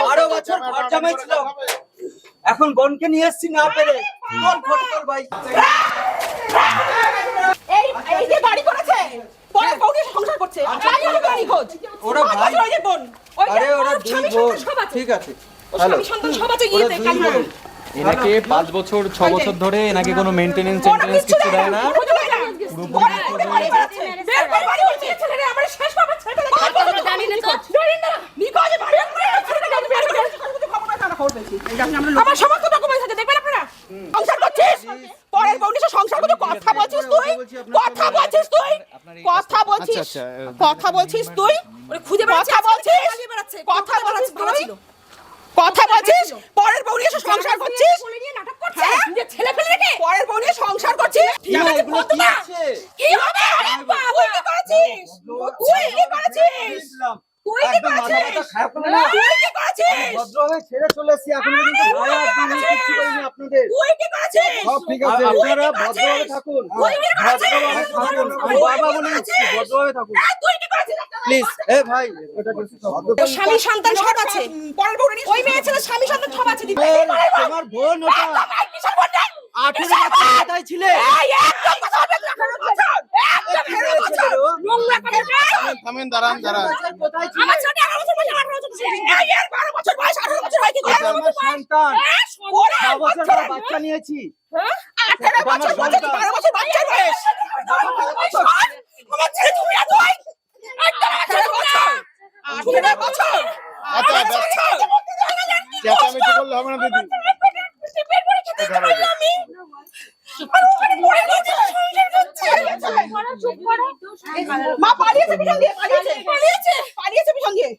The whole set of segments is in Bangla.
বারো বছর ঘর জামাই ছিল। এখন বোনকে নিয়ে এসছি না পেরে। তোর ফটো তোর ভাই। এই এই যে বাড়ি করেছে পরে বউকে সংসার করছে। তাই হলো বাড়ি ওরা পাঁচ ভাই- বছর ওই যে বোন আরে ওরা দুই বোন। সন্তান সব আছে। ঠিক আছে। হ্যালো। সন্তান সব আছে ওরা ইয়েতে দুই কালিমার বোন। এনাকে পাঁচ বছর ছ বছর ধরে এনাকে কোনো মেনটেনেন্স টেনটেনেন্স কিছু দেয় না। আমার সমস্ত ডকুমেন্টস আছে দেখবেন আপনারা? সংসার করছিস? পরের বউ নিয়ে সংসার করছিস কথা বলছিস তুই? কথা বলছিস তুই? কথা বলছিস? আচ্ছা, আচ্ছা, কথা বলছিস তুই? খুঁজে কথা বলছিস কথা বলছিস তুই কথা বলছিস পরের বউ নিয়ে সংসার করছিস হ্যাঁ? ছেলে ফেলে রেখে পরের বউ নিয়ে সংসার করছিস না, এগুলো কি আছে? কি হবে আরে বাবা, তুই কি করেছিস তুই কি করেছিস ইসলাম। তুই কি একদম মাথা করেছিস ব্যথা খারাপ করে না। তুই কি ছেড়ে চলে এসছি। এখন দিন কিচ্ছু করিনি আপনাদের। তুই কি করেছিস সব ঠিক আছে আপনারা ভদ্রভাবে থাকুন। তুই কি করেছিস? ভদ্রভাবে থাকুন আমি তুই বলে দিচ্ছি ভদ্রভাবে থাকুন। তুই কি করেছিস? প্লিজ এ ভাই এটা কিছু তোর স্বামী সন্তান সব আছে। ওই মেয়ে ছেলে স্বামী সন্তান সব আছে তোমার বোন ওটা? আঠেরো বছর কোথায় ছিলে। এই একদম কথা বলবে না, আঠারো বছর। একদম আঠারো বছর। নোংরা কথা বলবে। থামেন দাঁড়ান দাঁড়ান। কোথায় ছিলে? আমার ছোট আঠারো বছর বয়স, আঠারো বছর বয়স। এই এর বারো বছর বয়স, আঠারো বছর হয় কি করে? এটা আমার সন্তান হ্যাঁ, ওরে ছ বছর বাচ্চা। ধরে বাচ্চা নিয়েছি হ্যাঁ? আঠারো এটা আমার বছর বয়স, সন্তান। বারো বছর বাচ্চার বয়স। আমার ছেলে তুমি এত হয়? একদম আঠারো বছর। আঠারো বছর। আচ্ছা, আঠারো বছর। চেঁচামেচি করলে হবে না দিদি পেট ভরে খেতে দিতে পারি না আমি। আর ওখানে পড়ে রয়েছে, সংসার করছে। মা পালিয়েছে পিছন দিয়ে পালিয়েছে পালিয়েছে পালিয়েছে পিছন দিয়ে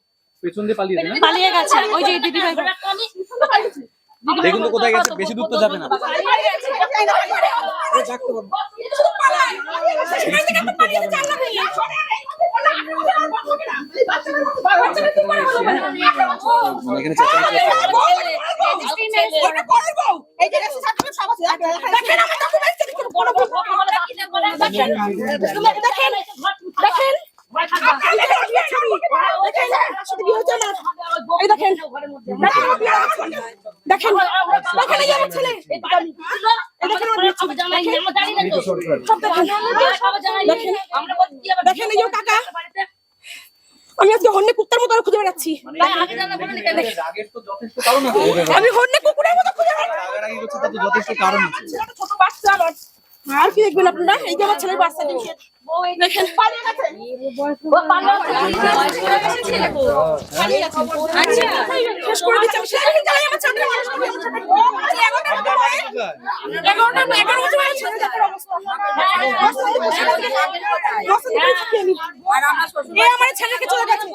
দিয়ে পালিয়ে দেন পালিয়ে গেছে। ওই যে দিদি ভাই দেখুন তো কোথায় গেছে বেশি দূর তো যাবে না। পালিয়েছে এই না, পালিয়েছে। শুধু পালায়, পালিয়ে গেছে। সেখান থেকে এখন পালিয়েছে, জানলা ভেঙে। সরে আয়, বাচ্চারা কি করে হলো? এখানে চেঁচামেচি ওটা পরের বউ। এই যে রেজিস্ট্রি সার্টিফিকেট সব আছে। দেখেন আমার ডকুমেন্টস চেক করে বড় বড় দেখেন দেখেন দেখেন আপনার দেখেন বিয়ের ছবি। দেখেন সাথে বিয়ে হচ্ছে আমার। এই দেখেন দেখেন আমার বিয়ে হচ্ছে। দেখেন দেখেন এই যে আমার ছেলে এই দেখেন আমার বিয়ের ছবি। সব দেখেন। এই যে কাকা। আমি আজকে হন্যে কুত্তার মতো খুঁজে বেড়াচ্ছি। আছে। আমি হন্যে কুকুরের মতো খুঁজে বেড়াচ্ছি। ছোট বাচ্চা আমার। আর কি দেখবেন আপনারা? এই যে আমার ছেলের বাচ্চা আমার ছেলেকে চলে গেছে।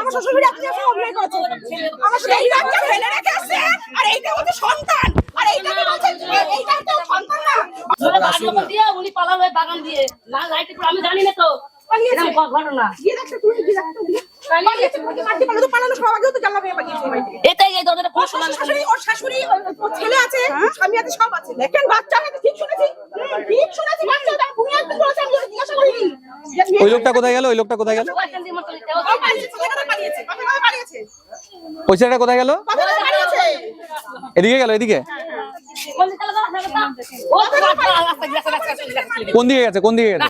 আমার শ্বশুর অভিনয় আমার আসছে। আর এইটা হচ্ছে সন্তান। আর এইটা না উনি পালাবে বাগান দিয়ে। না লাইটে আমি জানি না তো। ঘটনা। গিয়ে দেখতে তুমি গিয়ে দেখতে ওদিকে। পালিয়েছে। মাটি মাটি পালানো তো পালানো সব আগেও তো জানলা ভেঙে পালিয়েছে বাড়ি থেকে। এটাই এই দরজাটা ওর শ্বশুর শাশুড়ি ওর শাশুড়ি ওর- ওর ছেলে আছে স্বামী আছে সব আছে। দেখেন বাচ্চা আছে ঠিক শুনেছি ঠিক শুনেছি বাচ্চা আছে তুমি একদম বলেছেন আমি জিজ্ঞাসা করিনি। ওই লোকটা কোথায় গেল? ওই লোকটা কোথায় গেল? ওই ছেলেটা কোথায় গেল? এদিকে গেল এদিকে? কোন দিকে গেছে? কোন দিকে গেছে?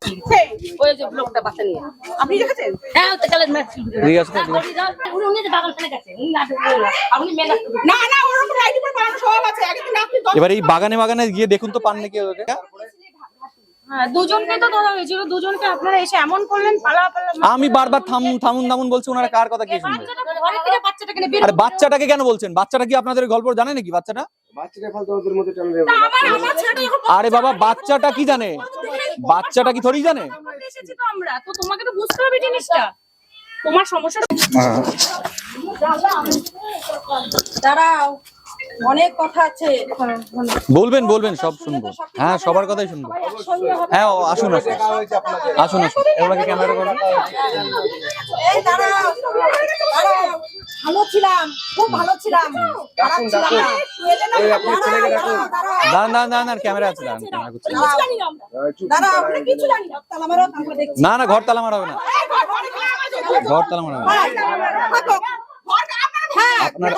ওই যে লোকটা বাচ্চা নিয়ে আপনি দেখেছেন হ্যাঁ তো কালে ম্যাচ এদিকে আসো তো, উনি উনি যে বাগান গেছে উনি নাটক আপনি মেলা না না ওরকম লাইট উপর পালানো সব আছে আগে আপনি এবার এই বাগানে বাগানে গিয়ে দেখুন তো পান নাকি ওকে। দুজনকে তো ধরা হয়েছিল দুজনকে আপনারা এসে এমন করলেন পালা পালা আমি বারবার থামুন থামুন থামুন বলছি ওনারা কার কথা কি শুনবে? আরে বাচ্চাটাকে কেন বলছেন? বাচ্চাটা কি আপনাদের গল্প জানে নাকি বাচ্চাটা? আরে বাবা বাচ্চাটা কি জানে? বাচ্চাটা কি থরি জানে? করতে এসেছি তো আমরা। তো তোমাকে তো বুঝতে হবে জিনিসটা। তোমার সমস্যা দাঁড়াও। অনেক কথা আছে। বলবেন বলবেন সব শুনব। হ্যাঁ সবার কথাই শুনব। হ্যাঁ ও, আসুন আসুন। আসুন আসুন। এগুলোকে ক্যামেরা করুন এই দাঁড়াও। দাঁড়াও। ভালো ছিলাম। খুব ভালো ছিলাম। না। না, দাঁড়ান দাঁড়ান দাঁড়ান ক্যামেরা আছে দাঁড়ান ক্যামেরা করছি ঘর তালা মারা হবে না ঘর, তালা মারা। হ্যাঁ, আপনার-।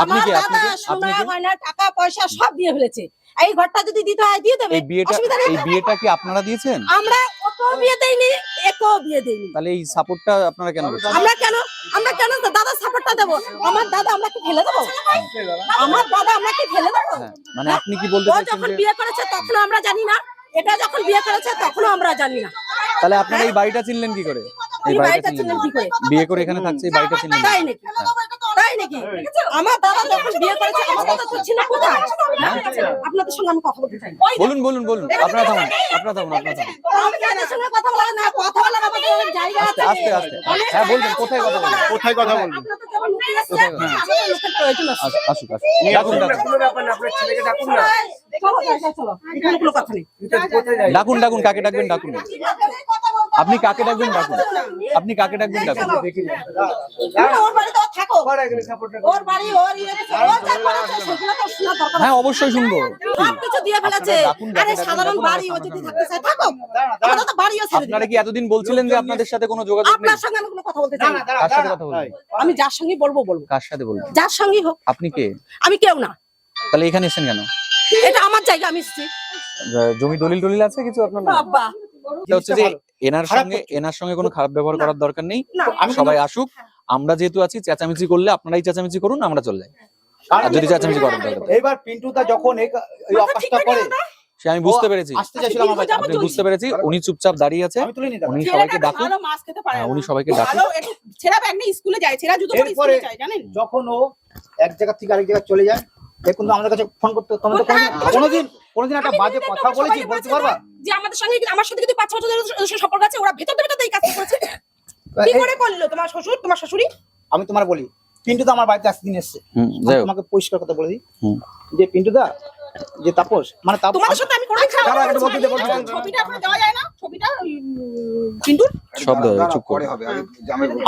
আপনি কে? আপনি আপনি টাকা পয়সা সব দিয়ে ফেলেছে এই ঘরটা যদি দিতে হয় দিয়ে দেবে এই বিয়েটা এই বিয়েটা কি আপনারা দিয়েছেন আমরা ওকেও বিয়ে দেইনি একেও বিয়ে দেইনি তাহলে এই সাপোর্টটা আপনারা কেন আমরা কেন আমরা কেন দাদা সাপোর্টটা দেবো? আমার দাদা আমরা কি ফেলে দেবো? আমার দাদা আমরা কি ফেলে দেবো? হ্যাঁ, মানে আপনি কি বলতে চাইছেন যখন বিয়ে করেছে তখন আমরা জানি না এটা যখন বিয়ে করেছে তখনও আমরা জানি না। তাহলে আপনারা এই বাড়িটা চিনলেন কি করে? এই বাড়িটা চিনলেন চিনলেন কি করে? বিয়ে করে এখানে থাকছে এই বাড়িটা চিনলেন। তাই নাকি? তাই নাকি? আমার দাদা যখন বিয়ে করেছে আমার দাদা তো ছিল কোথায়? আপনাদের সঙ্গে আমি কথা বলতে চাই। বলুন বলুন বলুন। আপনারা থাকুন আপনারা থাকুন আপনারা থাকুন আমি তাদের সঙ্গে কথা বলার না কথা বলার আমাদের অনেক জায়গা আছে। আস্তে আস্তে। হ্যাঁ বলবেন কোথায় কথা বলবেন কোথায় কথা। আসুক আসুক ডাকুন ডাকুন। আপনার ছেলেকে না। ডাকুন ডাকুন কাকে ডাকবেন ডাকুন। আপনি কাকে ডাকবেন ডাকুন। আপনি কাকে ডাকবেন ডাকুন। ইয়ে হ্যাঁ অবশ্যই শুনব। সব কিছু দিয়ে ফেলেছে। আপনারা। কি এতদিন বলছিলেন যে আপনাদের সাথে কোনো যোগাযোগ নেই? আপনার সঙ্গে আমি কোনো কথা বলতে চাই না। কার সাথে কথা বলবেন আমি যার সঙ্গে বলব বলব। কার সাথে বলব? যার সঙ্গে হোক। আপনি কে? আমি কেউ না। তাহলে এখানে এসেছেন কেন? এটা আমার জায়গা আমি এসেছি। জমি দলিল টলিল আছে কিছু আপনার হচ্ছে যে এনার সঙ্গে এনার সঙ্গে কোনো খারাপ ব্যবহার করার দরকার নেই। সবাই আসুক আমরা যেহেতু আছি চেঁচামেচি করলে আপনারাই চেঁচামেচি করুন আমরা চলে যাই। আর যদি চেঁচামেচি পিন্টুদা যখন এই এই করে সে আমি বুঝতে পেরেছি। আপনি বুঝতে পেরেছি উনি চুপচাপ দাঁড়িয়ে আছে উনি সবাইকে ডাকুন হ্যাঁ। উনি সবাইকে ডাকুন ছেঁড়া ব্যাগ নিয়ে স্কুলে যায় ছেঁড়া জুতো পরে স্কুলে যায় জানেন? যখন ও এক জায়গা থেকে আরেক জায়গায় চলে যায় দেখুন তো আমাদের কাছে ফোন করতে তুমি তো কোনোদিন কোনোদিন কোনোদিন একটা বাজে কথা বলেছি বলতে পারবা? যে আমাদের সঙ্গে কিন্তু আমার সাথে কিন্তু পাঁচ বছর ধরে সম্পর্ক আছে ওরা ভেতর ভেতর এই কাজ করেছে। কি করে করল তোমার শ্বশুর তোমার শাশুড়ি? আমি তোমার বলি পিন্টু তো আমার বাড়িতে আজকে দিন এসছে। আমি তোমাকে পরিষ্কার কথা বলে দিই। যে পিন্টু দা যে তাপস মানে তোমাদের সাথে আমি দে। ছবিটা আপনার দেওয়া যায় না? ছবিটা কিন্তু শব্দ চুপ করে।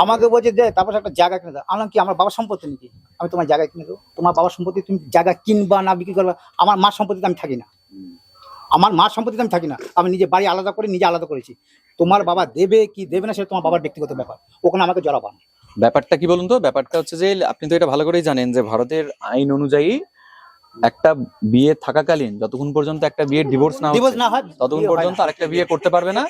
আমাকে বলছে যে তাপস একটা জায়গা কিনে দাও। আমি কি আমার বাবার সম্পত্তি নাকি? আমি তোমার জায়গা কিনে দেবো। তোমার বাবার সম্পত্তি তুমি জায়গা কিনবা না বিক্রি করবা আমার মার সম্পত্তিতে আমি থাকি না। আমার মার সম্পত্তিতে আমি থাকি না। আমি নিজে বাড়ি আলাদা করে নিজে আলাদা করেছি। তোমার বাবা দেবে কি দেবে না সেটা তোমার বাবার ব্যক্তিগত ব্যাপার। ওখানে আমাকে জড়াবান ব্যাপারটা কি বলুন তো? ব্যাপারটা হচ্ছে যে আপনি তো এটা ভালো করেই জানেন যে ভারতের আইন অনুযায়ী একটা বিয়ে থাকাকালীন যতক্ষণ পর্যন্ত একটা বিয়ে ডিভোর্স না হয় ততক্ষণ পর্যন্ত আরেকটা বিয়ে করতে পারবে না।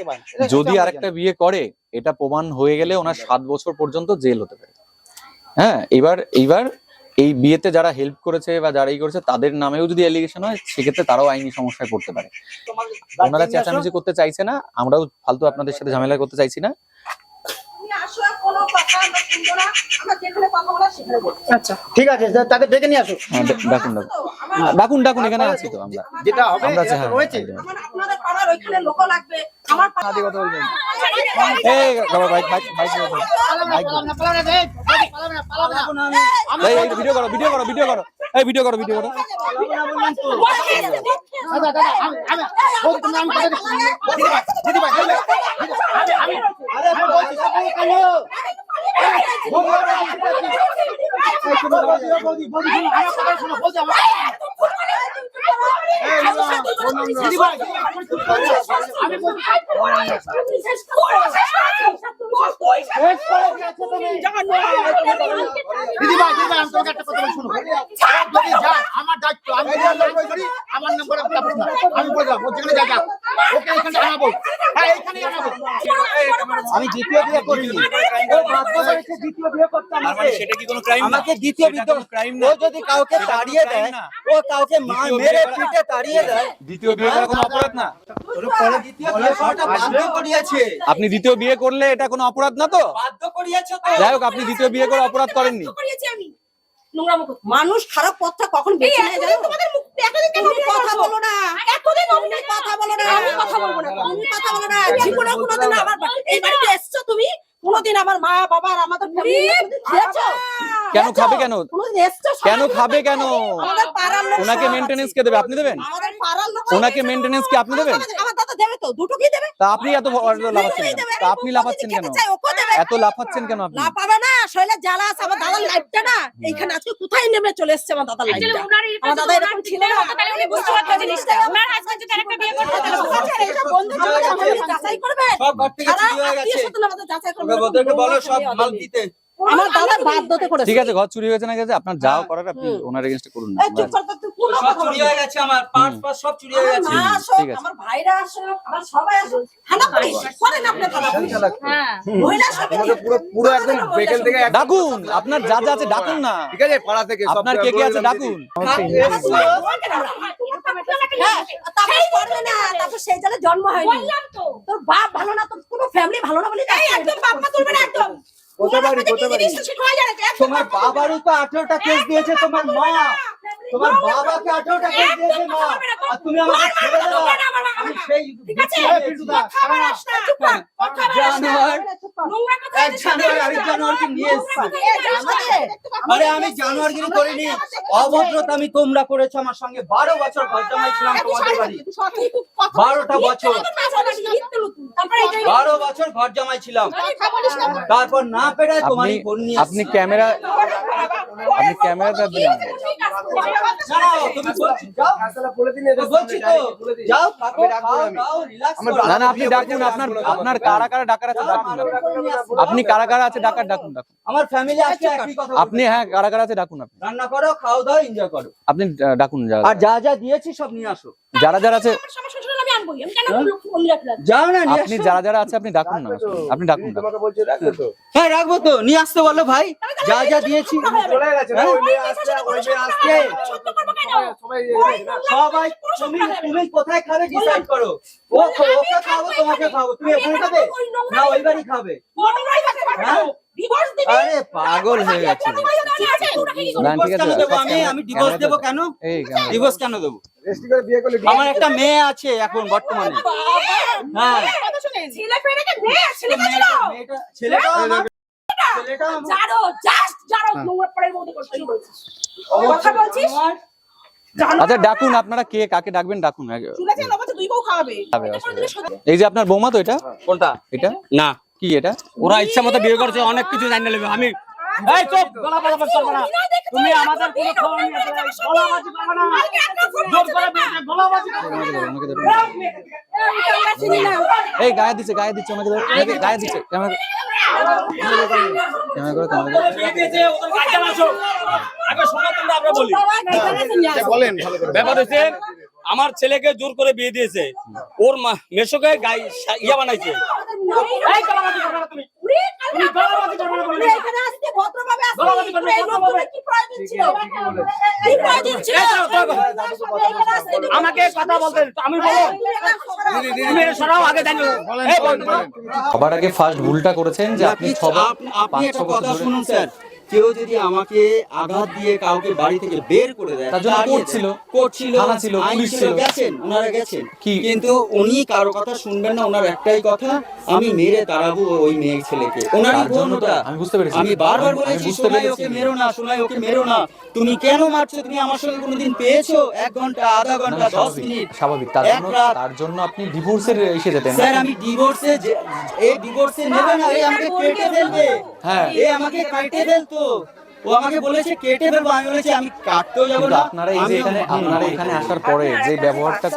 যদি আরেকটা বিয়ে করে এটা প্রমাণ হয়ে গেলে ওনার সাত বছর পর্যন্ত জেল হতে পারে। হ্যাঁ এবার এইবার এই বিয়েতে যারা হেল্প করেছে বা যারা এই করেছে তাদের নামেও যদি এলিগেশন হয় সেক্ষেত্রে তারাও আইনি সমস্যায় পড়তে পারে। ওনারা চেঁচামেচি করতে চাইছে না আমরাও ফালতু আপনাদের সাথে ঝামেলা করতে চাইছি না। আচ্ছা। ঠিক আছে তা- তাকে ডেকে নিয়ে আসো হ্যাঁ, ডাকুন ডাকুন। হ্যাঁ, ডাকুন ডাকুন এখানে আছি তো আমরা। যেটা হবে আমরা হ্যাঁ, রয়েছে। আপনাদের পাড়ার ওইখানে লোক লাগবে। আমার আদি কথা বলবেন। এই বাবা বাইক বাইক বাইক বাইক এই এই ভিডিও করো ভিডিও করো ভিডিও করো। এই ভিডিও করো ভিডিও করো। আমি দিদি ভাই দিদি ভাই আমি আমার তোমাকে একটা কথা বলি শুনো। যদি যায় দায়িত্ব আমি আমার নম্বরে আমি বলে দেবো যেখানে যা যাক ওকে এখানে আনাবো। হ্যাঁ এখানে আনাবো। আমি দ্বিতীয় বিয়ে করিনি দ্বিতীয় বিয়ে করতে আমাকে সেটা কি কোনো ক্রাইম আমাকে দ্বিতীয় বিয়ে ক্রাইম ও যদি কাউকে তাড়িয়ে দেয় ও কাউকে মেরে পিঠে তাড়িয়ে দেয় দ্বিতীয় বিয়ে করা কোনো অপরাধ না? আপনি দ্বিতীয় বিয়ে করলে এটা কোনো অপরাধ না তো? বাধ্য করিয়েছে তো। যাই হোক আপনি দ্বিতীয় বিয়ে করে অপরাধ করেননি। করিয়েছি আমি। নোংরা মুখ মানুষ খারাপ পথটা কখন বেছে নেয় কেন কথা বলো না। এতদিন তুমি কথা বলো না। আমি কথা বলব না তুমি কথা বলো না। জীবনে কোনোদিন আমার এই বাড়িতে এসছো তুমি? কোনোদিন আমার মা বাবা আর আমাদের কেন খাবে কেন? কেন খাবে কেন? ওনাকে মেনটেনেন্স কে দেবে? আপনি দেবেন? ওনাকে মেনটেনেন্স কি আপনি দেবেন? আমার দাদা দেবে তো? দুটো কি দেবে? তা আপনি এত লাফাচ্ছেন কেন? তা আপনি লাফাচ্ছেন কেন? এত লাফাচ্ছেন কেন আপনি? না না। শৈলের জ্বালা আছে আমার দাদার লাইফটা না? এইখানে আজকে কোথায় নেমে চলে এসছে আমার দাদার লাইফটা আমার দাদা এরকম ছিল না। আচ্ছা, যাচাই করবে। হয়ে যাচাই করবে বলো সব মাল দিতে। আমার দাদা বাধ্যতে করেছে। ঠিক আছে ঘর চুরি হয়েছে না গেছে আপনার যাও করার আপনি ওনার এগেনস্টে করুন না। চুপ কর তো, কোনো সব চুরি হয়ে গেছে আমার পাঁচ পাঁচ সব চুরি হয়ে গেছে। ঠিক আছে। আমার ভাইরা আসুক, আমার সবাই। থানা পুলিশ, করেন আপনি থানা পুলিশ। হ্যাঁ। মহিলা সমিতি। পুরো পুরো একদম বেকেল থেকে ডাকুন আপনার যা যা আছে ডাকুন না। ঠিক আছে পাড়া থেকে সব আপনার কে কে আছে ডাকুন। হ্যাঁ, তারপর করবে না, তারপর সেই জায়গায় জন্ম হয়নি। তোর বাপ ভালো না, তোর কোনো family ভালো না যাচ্ছে। একদম বাপ মা তুলবে না, একদম। হয়ে তোমার বাবারও তো আঠেরোটা কেস দিয়েছে তোমার মা। তোমার বাবাকে আঠেরোটা কেস দিয়েছে মা। আর তুমি আমাকে ছেড়ে দাও আমি সেই জানোয়ার নোংরা কথা এক জানুয়ারি আরেক জানুয়ারকে নিয়ে এসছে। আরে আমি জানুয়ারগিরি করিনি। অভদ্রতা আমি তোমরা করেছ আমার সঙ্গে। বারো বছর ঘর জামাই ছিলাম তোমাদের বাড়ি। বারোটা বছর। বারো বছর ঘর জামাই ছিলাম। তারপর না। আপনি আপনি ক্যামেরা আপনি ক্যামেরাটা দিন। না। না। আপনি ডাকুন আপনার আপনার কারা কারা ডাকার আছে ডাকুন। আপনি কারা কারা আছে ডাকার ডাকুন ডাকুন। আমার ফ্যামিলি কথা। আপনি হ্যাঁ কারা কারা আছে ডাকুন আপনি। রান্না করো খাও দাও এনজয় করো। আপনি ডাকুন আর যা যা দিয়েছি সব নিয়ে আসো। যারা যারা আছে যাও না নিয়ে আপনি যারা যারা আছে আপনি ডাকুন না। আপনি ডাকুন তোমাকে বলছে তো। হ্যাঁ রাখব তো। নিয়ে আসতে বলো ভাই। যা যা দিয়েছি। চলে গেছে ওই মেয়ে আসলে ওই মেয়ে আসলে সবাই গেছে। না। সবাই তুমি তুমি কোথায় খাবে? ডিসাইড করো। ও ওকে খাব তোমাকে খাব তুমি ওখানে খাবে? না ওই বাড়ি খাবে। হ্যাঁ? আরে পাগল হয়ে গেছে দেবো আমি? আমি ডিভোর্স দেবো কেন? ডিভোর্স কেন দেবো? আমার একটা মেয়ে আছে এখন বর্তমানে। হ্যাঁ। জানো জাস্ট জানো নোংরা কথা বলছিস। আচ্ছা ডাকুন আপনারা কে কাকে ডাকবেন ডাকুন। এই যে আপনার বৌমা তো এটা? কোনটা? এটা? না। কি এটা ওরা ইচ্ছা মতো বিয়ে করছে অনেক কিছু জানিয়ে নেবে আমি এই চুপ গলা করবে না তুমি আমাদের কোনো খবর নিয়ে। গলাবাজি করবে না জোর করে করবে না। আমাকে ধরুন। এই গায়ে দিচ্ছে গায়ে দিচ্ছে আমাকে গায়ে দিচ্ছে ক্যামেরা ক্যামেরা করো ক্যামেরা করো বিয়ে দিয়েছে, ওদের গার্জিয়ান আসো। আগে শোনো তোমরা, আমরা বলি। বলেন ব্যাপার হচ্ছে আমার ছেলেকে জোর করে বিয়ে দিয়েছে। ওর মা মেশোকে গাই ইয়া বানাইছে। আমাকে কথা বলতে আমি সবার আগে ফার্স্ট ভুলটা করেছেন যে আপনি আপনি আপনি একটা কথা শুনুন স্যার। কেউ যদি আমাকে আঘাত দিয়ে কাউকে বাড়ি থেকে বের করে দেয় তার জন্য কোর্ট ছিল, কোর্ট ছিল থানা ছিল, পুলিশ ছিল ছিল। গেছেন ওনারা গেছেন। কিন্তু উনি কারও কথা শুনবেন না ওনার একটাই কথা আমি মেরে তাড়াবো ওই মেয়ে ছেলেকে। ওনারই তার বোন ওটা আমি বুঝতে পেরেছি। আমি বারবার বলেছি পেরেছি। ওকে মেরো না সোনাই ওকে মেরো না। তুমি কেন মারছো? তুমি আমার সঙ্গে কোনোদিন পেয়েছ? এক ঘণ্টা আধা ঘণ্টা না, দশ স্বাভাবিক মিনিট স্বাভাবিক। তার জন্য তার জন্য আপনি ডিভোর্সের এসে যেতেন। স্যার আমি ডিভোর্সে এই ডিভোর্সে নেবে না এই আমাকে কেটে ফেলবে। হ্যাঁ। এ আমাকে কেটে ফেলতো। ও আমাকে বলেছে কেটে ফেলব আমি বলেছি আমি কাটতেও যাব না। আপনারা এই যে এখানে আপনারা এখানে আসার পরে যে ব্যবহারটা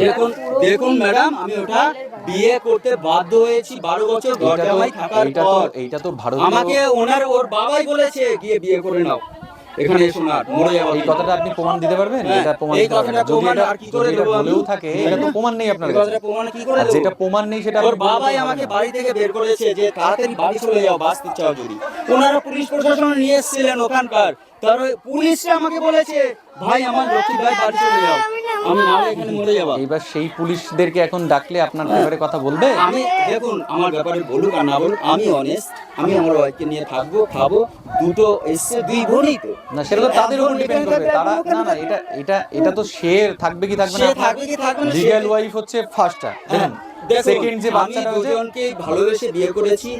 দেখুন দেখুন ম্যাডাম আমি ওটা বিয়ে করতে বাধ্য হয়েছি বারো বছর ঘর জামাই থাকার পর। এইটা তো ভারত আমাকে ওনার ওর বাবাই বলেছে গিয়ে বিয়ে করে নাও। এখানে মরে যাওয়া এই কথাটা আপনি প্রমাণ দিতে পারবেন? হ্যাঁ, এটা প্রমাণ এই। কথাটা যদি প্রমাণ এটা আর কি করে দেব? বলেও থাকে এটা তো প্রমাণ নেই আপনার কাছে প্রমাণ কি করে যেটা প্রমাণ নেই সেটা ওর বাবাই আমাকে বাড়ি থেকে বের করেছে যে তাড়াতাড়ি বাড়ি চলে যাও বাঁচতে চাও যদি। ওনারা পুলিশ প্রশাসন নিয়ে এসেছিলেন ওখানকার। তার পুলিশরা আমাকে বলেছে ভাই আমার ভাই বাড়ি চলে যাও। আমি নাহলে এখানে মরে যাব। এইবার সেই পুলিশদেরকে এখন ডাকলে আপনার ব্যাপারে কথা বলবে? আমি দেখুন আমার ব্যাপারে বলুক আর না বলুক আমি অনেস্ট আমি আমার ওয়াইফকে নিয়ে থাকব খাব দুটো এসছে দুই বোনই তো। না সেটা তো তাদের উপর ডিপেন্ড করবে। তারা না না এটা এটা এটা তো শের থাকবে কি থাকবে না? সে থাকবে কি থাকবে না সে- লিগ্যাল ওয়াইফ হচ্ছে ফার্স্টটা দেখুন। সেকেন্ড যে বাচ্চাটা দুজনকে ভালোবেসে বিয়ে করেছি।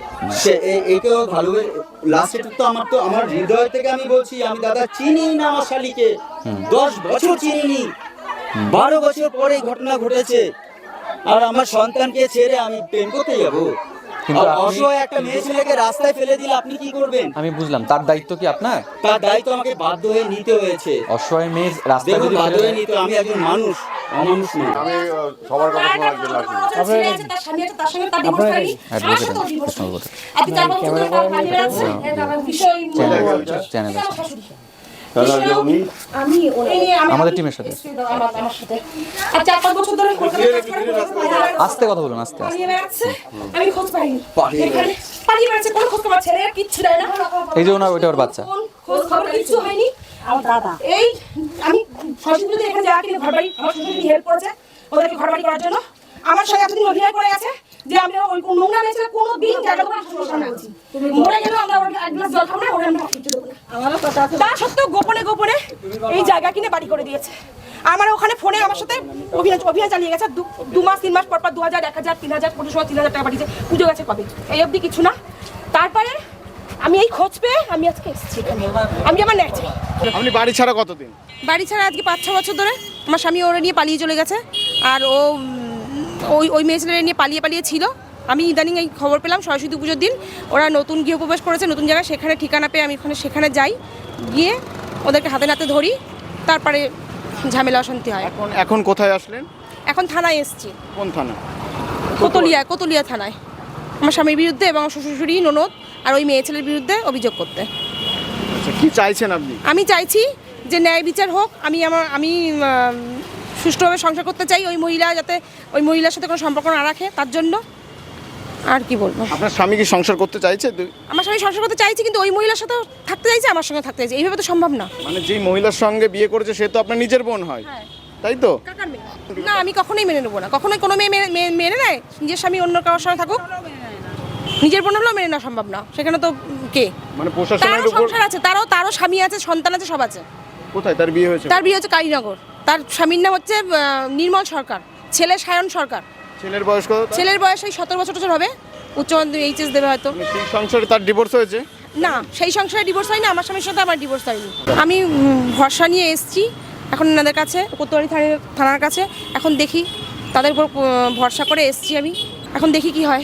সে একেও ভালোবেসে লাস্টে তো আমার তো আমার হৃদয় থেকে আমি বলছি আমি দাদা চিনি না আমার শালিকে। দশ বছর চিনিনি। বারো বছর পরে ঘটনা ঘটেছে। আর আমার সন্তানকে ছেড়ে আমি প্রেম করতে যাব। আপনি- অসহায় একটা মেয়ে ছেলেকে রাস্তায় ফেলে দিলে আপনি কি করবেন? আমি বুঝলাম। তার দায়িত্ব কি আপনার? তার দায়িত্ব আমাকে বাধ্য হয়ে নিতে হয়েছে। অসহায় মেয়ে রাস্তায় যদি বাধ্য হয়ে নিতে আমি একজন মানুষ অমানুষ আমি সবার কথা শোনার জন্য তার স্বামী আছে, তার সঙ্গে তার আপনি তার এর আমার বিষয় চ্যানেল আছে আমাদের টিমের সাথে। আস্তে কথা বলুন আস্তে আমি খোঁজ পাইনি। পালিয়ে বেড়াচ্ছে। কোনো খোঁজ খবর ছেলে কিচ্ছু দেয় না। এই যে ওনার ওইটা ওর বাচ্চা। কোন খোঁজ খবর কিচ্ছু হয়নি। আমার দাদা। এই আমি সরস্বতী এখানে যা কিনে ঘর বাড়ি আমার হেল্প করেছে ওদেরকে ঘর বাড়ি করার জন্য। আমার সঙ্গে এতদিন অভিনয় করে গেছে যে আমরা ওই কোন নোংরা মেয়েছে কোনো দিন জায়গা দেবো না শ্বশুর বলছি মরে গেলেও আমরা ওর এক গ্লাস জল খাব না ওরা আমরা কিছু দেবো না। তা সত্ত্বেও গোপনে গোপনে এই জায়গা কিনে বাড়ি করে দিয়েছে। আমার ওখানে ফোনে আমার সাথে অভিনয় অভিনয় চালিয়ে গেছে। দু- দু মাস তিন মাস পর পর দু হাজার এক হাজার তিন হাজার পনেরোশো তিন হাজার টাকা পাঠিয়েছে পুজো গেছে কবে? এই অবধি কিছু না। তারপরে আমি এই খোঁজ পেয়ে আমি আজকে এসেছি আমি আমার ন্যায় চাই। আপনি বাড়ি ছাড়া কতদিন? বাড়ি ছাড়া আজকে পাঁচ ছ বছর ধরে। আমার স্বামী ওরা নিয়ে পালিয়ে চলে গেছে। আর ও ওই ওই মেয়ে ছেলেরা নিয়ে পালিয়ে পালিয়ে ছিল। আমি ইদানিং এই খবর পেলাম সরস্বতী পুজোর দিন। ওরা নতুন গৃহপ্রবেশ করেছে নতুন জায়গায় সেখানে ঠিকানা পেয়ে আমি ওখানে সেখানে যাই। গিয়ে ওদেরকে হাতে নাতে ধরি তারপরে ঝামেলা অশান্তি হয়। এখন এখন কোথায় আসলেন? এখন থানায় এসছি। কোন থানা কোতলিয়া কোতলিয়া থানায়। আমার স্বামীর বিরুদ্ধে এবং শ্বশুরশুড়ি ননদ আর ওই মেয়ে ছেলের বিরুদ্ধে অভিযোগ করতে। আচ্ছা কি চাইছেন আপনি? আমি চাইছি যে ন্যায় বিচার হোক আমি আমার আমি সুষ্ঠুভাবে সংসার করতে চাই ওই মহিলা যাতে ওই মহিলার সাথে কোনো সম্পর্ক না রাখে তার জন্য। আর কি বলব? আপনার স্বামী কি সংসার করতে চাইছে? আমার স্বামী সংসার করতে চাইছি কিন্তু ওই মহিলার সাথেও থাকতে চাইছে আমার সঙ্গে থাকতে চাইছে। এইভাবে তো সম্ভব না। মানে যেই মহিলার সঙ্গে বিয়ে করেছে সে তো আপনার নিজের বোন হয়। তাই তো? না আমি কখনোই মেনে নেব না। কখনোই কোনো মেয়ে মেনে- নেয়? নিজের স্বামী অন্য কারোর সঙ্গে থাকুক? নিজের বোন হলেও মেনে নেওয়া সম্ভব না। সেখানে তো কে? মানে প্রশাসনের উপর সংসার আছে তারও তারও স্বামী আছে সন্তান আছে সব আছে। কোথায়? তার বিয়ে হয়েছে। তার বিয়ে হচ্ছে কালীনগর। তার স্বামীর নাম হচ্ছে নির্মল সরকার ছেলে সায়ন সরকার। ছেলের বয়স কত? ছেলের বয়স ওই সতেরো বছর টছর হবে। উচ্চ মাধ্যমিক এইচএস দেবে হয়তো। মানে সেই সংসারে তার ডিভোর্স হয়েছে? না সেই সংসারে ডিভোর্স হয়নি আমার স্বামীর সাথে আমার ডিভোর্স হয়নি। আমি ভরসা নিয়ে এসেছি এখন ওনাদের কাছে কোতোয়ারি থানার থানার কাছে এখন দেখি তাদের উপর ভরসা করে এসেছি আমি। এখন দেখি কি হয়।